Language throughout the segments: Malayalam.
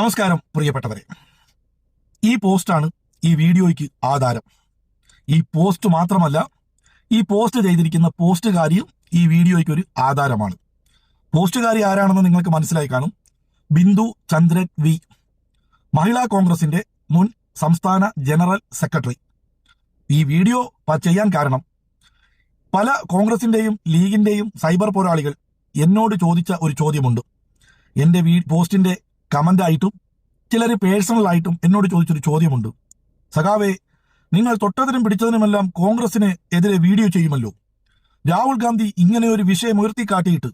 നമസ്കാരം പ്രിയപ്പെട്ടവരെ. ഈ പോസ്റ്റാണ് ഈ വീഡിയോയ്ക്ക് ആധാരം. ഈ പോസ്റ്റ് മാത്രമല്ല ഈ പോസ്റ്റ് ചെയ്തിരിക്കുന്ന പോസ്റ്റുകാരിയും ഈ വീഡിയോയ്ക്ക് ഒരു ആധാരമാണ്. പോസ്റ്റുകാരി ആരാണെന്ന് നിങ്ങൾക്ക് മനസ്സിലായി കാണും. ബിന്ദു ചന്ദ്രൻ വി. മഹിളാ കോൺഗ്രസിന്റെ മുൻ സംസ്ഥാന ജനറൽ സെക്രട്ടറി. ഈ വീഡിയോ ചെയ്യാൻ കാരണം പല കോൺഗ്രസിന്റെയും ലീഗിന്റെയും സൈബർ പോരാളികൾ എന്നോട് ചോദിച്ച ഒരു ചോദ്യമുണ്ട്. എന്റെ വീ പോസ്റ്റിന്റെ കമന്റ് ആയിട്ടും ചിലർ പേഴ്സണലായിട്ടും എന്നോട് ചോദിച്ചൊരു ചോദ്യമുണ്ട്. സഖാവേ നിങ്ങൾ തൊട്ടതിനും പിടിച്ചതിനുമെല്ലാം കോൺഗ്രസിന് എതിരെ വീഡിയോ ചെയ്യുമല്ലോ. രാഹുൽ ഗാന്ധി ഇങ്ങനെ ഒരു വിഷയം ഉയർത്തി കാട്ടിയിട്ട്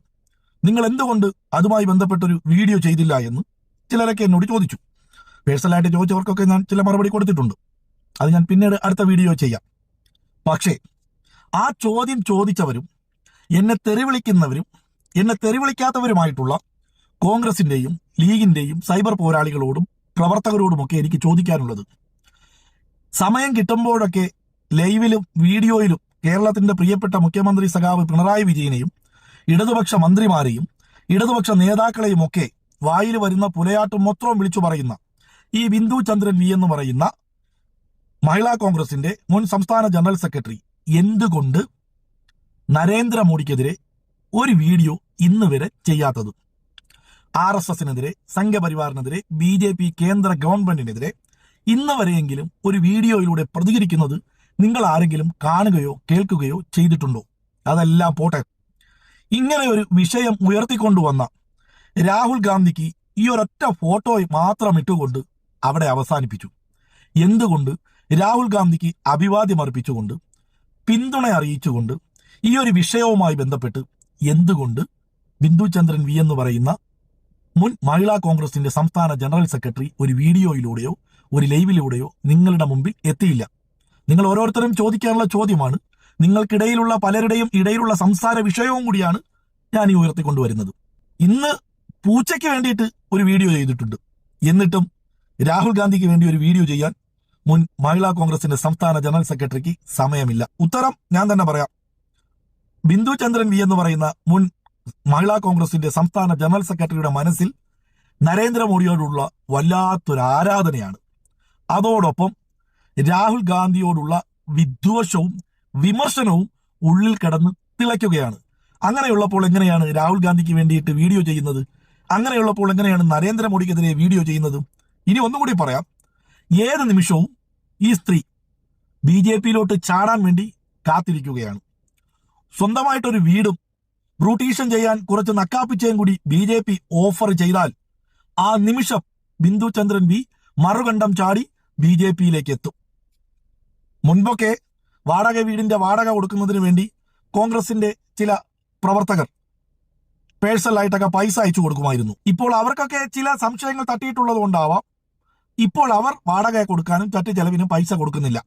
നിങ്ങൾ എന്തുകൊണ്ട് അതുമായി ബന്ധപ്പെട്ടൊരു വീഡിയോ ചെയ്തില്ല എന്ന് ചിലരൊക്കെ എന്നോട് ചോദിച്ചു. പേഴ്സണലായിട്ട് ചോദിച്ചവർക്കൊക്കെ ഞാൻ ചില മറുപടി കൊടുത്തിട്ടുണ്ട്. അത് ഞാൻ പിന്നീട് അടുത്ത വീഡിയോ ചെയ്യാം. പക്ഷേ ആ ചോദ്യം ചോദിച്ചവരും എന്നെ തെറിവിളിക്കുന്നവരും എന്നെ തെറിവിളിക്കാത്തവരുമായിട്ടുള്ള കോൺഗ്രസിന്റെയും ലീഗിന്റെയും സൈബർ പോരാളികളോടും പ്രവർത്തകരോടുമൊക്കെ എനിക്ക് ചോദിക്കാനുള്ളത്. സമയം കിട്ടുമ്പോഴൊക്കെ ലൈവിലും വീഡിയോയിലും കേരളത്തിന്റെ പ്രിയപ്പെട്ട മുഖ്യമന്ത്രി സഖാവ് പിണറായി വിജയനെയും ഇടതുപക്ഷ മന്ത്രിമാരെയും ഇടതുപക്ഷ നേതാക്കളെയും ഒക്കെ വായിൽ വരുന്ന പുലയാട്ടും മൊത്തവും വിളിച്ചു പറയുന്ന ഈ ബിന്ദു ചന്ദ്രൻ വി എന്ന് പറയുന്ന മഹിളാ കോൺഗ്രസിന്റെ മുൻ സംസ്ഥാന ജനറൽ സെക്രട്ടറി എന്തുകൊണ്ട് നരേന്ദ്രമോദിക്കെതിരെ ഒരു വീഡിയോ ഇന്ന് വരെ ചെയ്യാത്തത്? ആർ എസ് എസിനെതിരെ സംഘപരിവാറിനെതിരെ ബി ജെ പി കേന്ദ്ര ഗവൺമെന്റിനെതിരെ ഇന്ന് വരെയെങ്കിലും ഒരു വീഡിയോയിലൂടെ പ്രതികരിക്കുന്നത് നിങ്ങൾ ആരെങ്കിലും കാണുകയോ കേൾക്കുകയോ ചെയ്തിട്ടുണ്ടോ? അതെല്ലാം പോട്ടെ. ഇങ്ങനെ ഒരു വിഷയം ഉയർത്തിക്കൊണ്ടുവന്ന രാഹുൽ ഗാന്ധിക്ക് ഈ ഒരൊറ്റ ഫോട്ടോ മാത്രം ഇട്ടുകൊണ്ട് അവിടെ അവസാനിപ്പിച്ചു. എന്തുകൊണ്ട്? രാഹുൽ ഗാന്ധിക്ക് അഭിവാദ്യം അർപ്പിച്ചുകൊണ്ട് പിന്തുണ അറിയിച്ചുകൊണ്ട് ഈ ഒരു വിഷയവുമായി ബന്ധപ്പെട്ട് എന്തുകൊണ്ട്? ബിന്ദു ചന്ദ്രൻ വി എന്ന് പറയുന്ന മുൻ മഹിളാ കോൺഗ്രസിന്റെ സംസ്ഥാന ജനറൽ സെക്രട്ടറി ഒരു വീഡിയോയിലൂടെയോ ഒരു ലൈവിലൂടെയോ നിങ്ങളുടെ മുമ്പിൽ എത്തിയില്ല. നിങ്ങൾ ഓരോരുത്തരും ചോദിക്കാനുള്ള ചോദ്യമാണ്. നിങ്ങൾക്കിടയിലുള്ള പലരുടെയും ഇടയിലുള്ള സംസാര വിഷയവും കൂടിയാണ് ഞാൻ ഈ ഉയർത്തിക്കൊണ്ടുവരുന്നത്. ഇന്ന് പൂച്ചയ്ക്ക് വേണ്ടിയിട്ട് ഒരു വീഡിയോ ചെയ്തിട്ടുണ്ട്. എന്നിട്ടും രാഹുൽ ഗാന്ധിക്ക് വേണ്ടി ഒരു വീഡിയോ ചെയ്യാൻ മുൻ മഹിളാ കോൺഗ്രസിന്റെ സംസ്ഥാന ജനറൽ സെക്രട്ടറിക്ക് സമയമില്ല. ഉത്തരം ഞാൻ തന്നെ പറയാം. ബിന്ദു ചന്ദ്രൻ വി എന്ന് പറയുന്ന മുൻ മഹിളാ കോൺഗ്രസിന്റെ സംസ്ഥാന ജനറൽ സെക്രട്ടറിയുടെ മനസ്സിൽ നരേന്ദ്രമോദിയോടുള്ള വല്ലാത്തൊരു ആരാധനയാണ്. അതോടൊപ്പം രാഹുൽ ഗാന്ധിയോടുള്ള വിദ്വേഷവും വിമർശനവും ഉള്ളിൽ കിടന്ന് തിളയ്ക്കുകയാണ്. അങ്ങനെയുള്ളപ്പോൾ എങ്ങനെയാണ് രാഹുൽ ഗാന്ധിക്ക് വേണ്ടിയിട്ട് വീഡിയോ ചെയ്യുന്നത്? അങ്ങനെയുള്ളപ്പോൾ എങ്ങനെയാണ് നരേന്ദ്രമോദിക്കെതിരെ വീഡിയോ ചെയ്യുന്നത്? ഇനി ഒന്നും കൂടി പറയാം. ഏത് നിമിഷവും ഈ സ്ത്രീ ബി ജെ പിയിലോട്ട് ചാടാൻ വേണ്ടി കാത്തിരിക്കുകയാണ്. സ്വന്തമായിട്ടൊരു വീടും ബ്രൂട്ടീഷൻ ചെയ്യാൻ കുറച്ച് നക്കാപ്പിച്ചയും കൂടി ബി ജെ പി ഓഫർ ചെയ്താൽ ആ നിമിഷം ബിന്ദു ചന്ദ്രൻ വി മറുകണ്ഠം ചാടി ബി ജെ പിയിലേക്ക് എത്തും. മുൻപൊക്കെ വാടക വീടിന്റെ വാടക കൊടുക്കുന്നതിന് വേണ്ടി കോൺഗ്രസിന്റെ ചില പ്രവർത്തകർ പേഴ്സണലായിട്ടൊക്കെ പൈസ അയച്ചു കൊടുക്കുമായിരുന്നു. ഇപ്പോൾ അവർക്കൊക്കെ ചില സംശയങ്ങൾ തട്ടിയിട്ടുള്ളത് കൊണ്ടാവാം. ഇപ്പോൾ അവർ വാടക കൊടുക്കാനും ചറ്റ് ചെലവിനും പൈസ കൊടുക്കുന്നില്ല.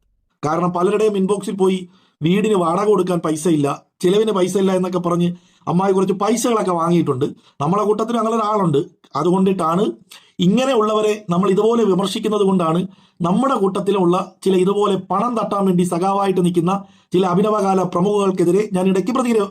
കാരണം പലരുടെയും ഇൻബോക്സിൽ പോയി വീടിന് വാടക കൊടുക്കാൻ പൈസ ഇല്ല ചിലവിന് പൈസ ഇല്ല എന്നൊക്കെ പറഞ്ഞ് അമ്മായി കുറച്ച് പൈസകളൊക്കെ വാങ്ങിയിട്ടുണ്ട്. നമ്മളെ കൂട്ടത്തിൽ അങ്ങനെ ഒരാളുണ്ട്. അതുകൊണ്ടിട്ടാണ് ഇങ്ങനെയുള്ളവരെ നമ്മൾ ഇതുപോലെ വിമർശിക്കുന്നത് കൊണ്ടാണ് നമ്മുടെ കൂട്ടത്തിലുള്ള ചില ഇതുപോലെ പണം തട്ടാൻ വേണ്ടി സഖാവായിട്ട് നിൽക്കുന്ന ചില അഭിനവകാല പ്രമുഖർക്കെതിരെ ഞാൻ ഇടയ്ക്ക് പ്രതികരി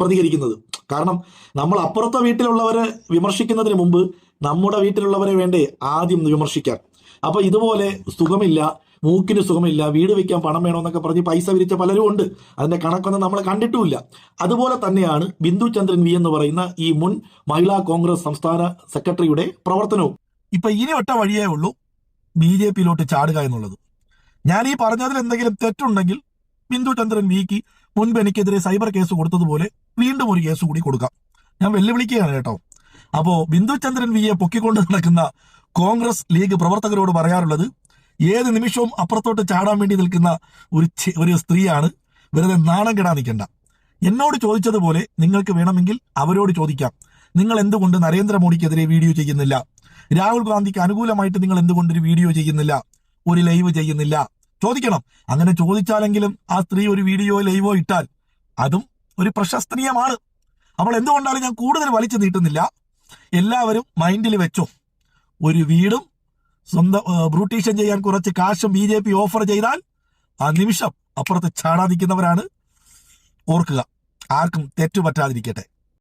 പ്രതികരിക്കുന്നത്. കാരണം നമ്മൾ അപ്പുറത്തെ വീട്ടിലുള്ളവരെ വിമർശിക്കുന്നതിന് മുമ്പ് നമ്മുടെ വീട്ടിലുള്ളവരെ വേണ്ടേ ആദ്യം വിമർശിക്കാൻ. അപ്പൊ ഇതുപോലെ സുഖമില്ല. മൂക്കിന് സുഖമില്ല വീട് വെക്കാൻ പണം വേണമെന്നൊക്കെ പറഞ്ഞ് പൈസ വിരിച്ച പലരും ഉണ്ട്. അതിന്റെ കണക്കൊന്നും നമ്മൾ കണ്ടിട്ടുമില്ല. അതുപോലെ തന്നെയാണ് ബിന്ദു ചന്ദ്രൻ വി എന്ന് പറയുന്ന ഈ മുൻ മഹിളാ കോൺഗ്രസ് സംസ്ഥാന സെക്രട്ടറിയുടെ പ്രവർത്തനവും. ഇപ്പൊ ഇനി ഒറ്റ വഴിയേ ഉള്ളൂ ബി ജെ പിയിലോട്ട് ചാടുക എന്നുള്ളത്. ഞാൻ ഈ പറഞ്ഞതിൽ എന്തെങ്കിലും തെറ്റുണ്ടെങ്കിൽ ബിന്ദു ചന്ദ്രൻ വിക്ക് മുൻപ് എനിക്കെതിരെ സൈബർ കേസ് കൊടുത്തതുപോലെ വീണ്ടും ഒരു കേസ് കൂടി കൊടുക്കാം. ഞാൻ വെല്ലുവിളിക്കുകയാണ് കേട്ടോ. അപ്പോ ബിന്ദു ചന്ദ്രൻ വിയെ പൊക്കിക്കൊണ്ട് നടക്കുന്ന കോൺഗ്രസ് ലീഗ് പ്രവർത്തകരോട് പറയാറുള്ളത് ഏത് നിമിഷവും അപ്പുറത്തോട്ട് ചാടാൻ വേണ്ടി നിൽക്കുന്ന ഒരു ഒരു സ്ത്രീയാണ്. വെറുതെ നാണം കെടാൻ നിൽക്കേണ്ട. എന്നോട് ചോദിച്ചതുപോലെ നിങ്ങൾക്ക് വേണമെങ്കിൽ അവരോട് ചോദിക്കാം. നിങ്ങൾ എന്തുകൊണ്ട് നരേന്ദ്രമോദിക്കെതിരെ വീഡിയോ ചെയ്യുന്നില്ല? രാഹുൽ ഗാന്ധിക്ക് അനുകൂലമായിട്ട് നിങ്ങൾ എന്തുകൊണ്ട് ഒരു വീഡിയോ ചെയ്യുന്നില്ല? ഒരു ലൈവ് ചെയ്യുന്നില്ല? ചോദിക്കണം. അങ്ങനെ ചോദിച്ചാലെങ്കിലും ആ സ്ത്രീ ഒരു വീഡിയോ ലൈവോ ഇട്ടാൽ അതും ഒരു പ്രശസ്തനീയമാണ്. അപ്പോൾ എന്തുകൊണ്ടാണ് ഞാൻ കൂടുതൽ വലിച്ചു നീട്ടുന്നില്ല? എല്ലാവരും മൈൻഡിൽ വെച്ചോ. ഒരു വീടും സ്വന്തം ബ്രൂട്ടീഷൻ ചെയ്യാൻ കുറച്ച് കാശും ബി ജെ പി ഓഫർ ചെയ്താൽ ആ നിമിഷം അപ്പുറത്ത് ചാടാതിരിക്കുന്നവരാണ് ഓർക്കുക. ആർക്കും തെറ്റുപറ്റാതിരിക്കട്ടെ.